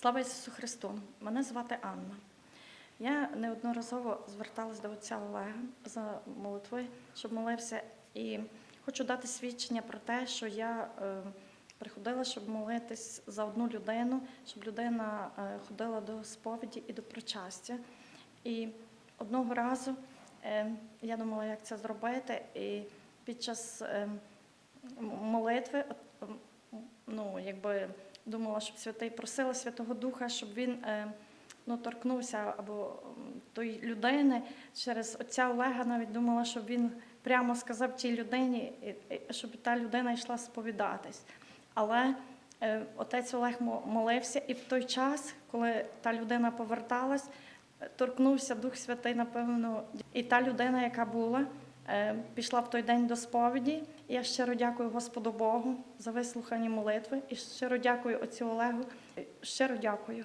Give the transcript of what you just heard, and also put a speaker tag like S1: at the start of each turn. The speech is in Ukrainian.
S1: Слава Ісусу Христу! Мене звати Анна. Я неодноразово зверталась до отця Олега за молитви, щоб молився. І хочу дати свідчення про те, що я е, приходила, щоб молитись за одну людину, щоб людина е, ходила до сповіді і до причастя. І одного разу е, я думала, як це зробити. І під час молитви, ну, якби думала, щоб святий просила Святого Духа, щоб він е, ну, торкнувся або тої людини. Через отця Олега навіть думала, щоб він прямо сказав тій людині, щоб та людина йшла сповідатись. Але е, отець Олег мо- молився, і в той час, коли та людина поверталась, торкнувся Дух Святий, напевно, і та людина, яка була, пішла в той день до сповіді. Я щиро дякую Господу Богу за вислухані молитви і щиро дякую отцю Олегу. Щиро дякую.